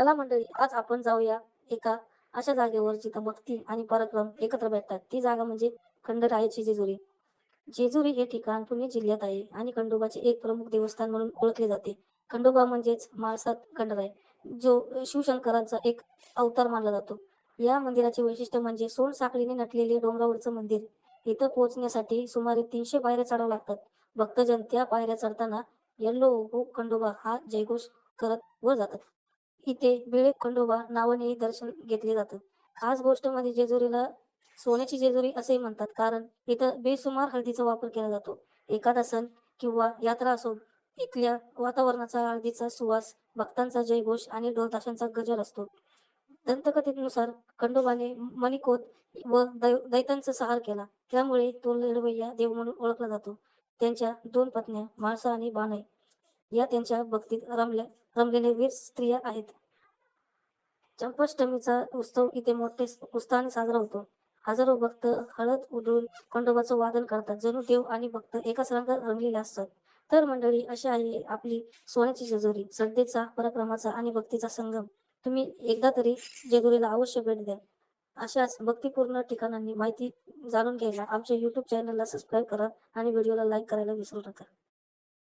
चला मंडळी आज आपण जाऊया एका अशा जागेवर जिथं भक्ती आणि पराक्रम एकत्र भेटतात. ती जागा म्हणजे खंडरायाची जेजुरी. जेजुरी हे ठिकाण पुणे जिल्ह्यात आहे आणि खंडोबाचे एक प्रमुख देवस्थान म्हणून ओळखले जाते. खंडोबा म्हणजेच माळसात खंडराय जो शिवशंकरांचा एक अवतार मानला जातो. या मंदिराचे वैशिष्ट्य म्हणजे सोन साखळीने नटलेले डोंगरावरचं मंदिर. इथं पोहोचण्यासाठी सुमारे तीनशे पायऱ्या चढाव्या लागतात. भक्तजन त्या पायऱ्या चढताना येल्लो हो खंडोबा हा जयघोष करत वर जातात. इथे बिळे खंडोबा नावानेही दर्शन घेतले जातं. खास गोष्टमध्ये जेजुरीला सोन्याची जेजुरी असेही म्हणतात. कारण इथं बेसुमार हळदीचा वापर केला जातो. एखादा सण किंवा यात्रा असो इथल्या वातावरणाचा हळदीचा सुवास भक्तांचा जयघोष आणि ढोलताशांचा गजर असतो. दंतकथेनुसार खंडोबाने मणिकोत व दैतांचा सहार केला. त्यामुळे तो लढवय्या देव म्हणून ओळखला जातो. त्यांच्या दोन पत्न्या म्हाळसा आणि बाणाई. या त्यांच्या भक्तीत रमल्या रमलेल्या वीर स्त्रिया आहेत. चंपाष्टमीचा उत्सव इथे मोठे उत्साहाने साजरा होतो. हजारो भक्त हळद उडून खंडोबाचं वादन करतात. जणू देव आणि भक्त एकाच रंगात रंगलेले असतात. तर मंडळी अशी आहे आपली सोन्याची जेजुरी. श्रद्धेचा पराक्रमाचा आणि भक्तीचा संगम. तुम्ही एकदा तरी जेजुरीला अवश्य भेट द्या. अशाच भक्तीपूर्ण ठिकाणांनी माहिती जाणून घ्यायला आमच्या युट्यूब चॅनलला सबस्क्राईब करा आणि व्हिडिओला लाईक करायला विसरू नका.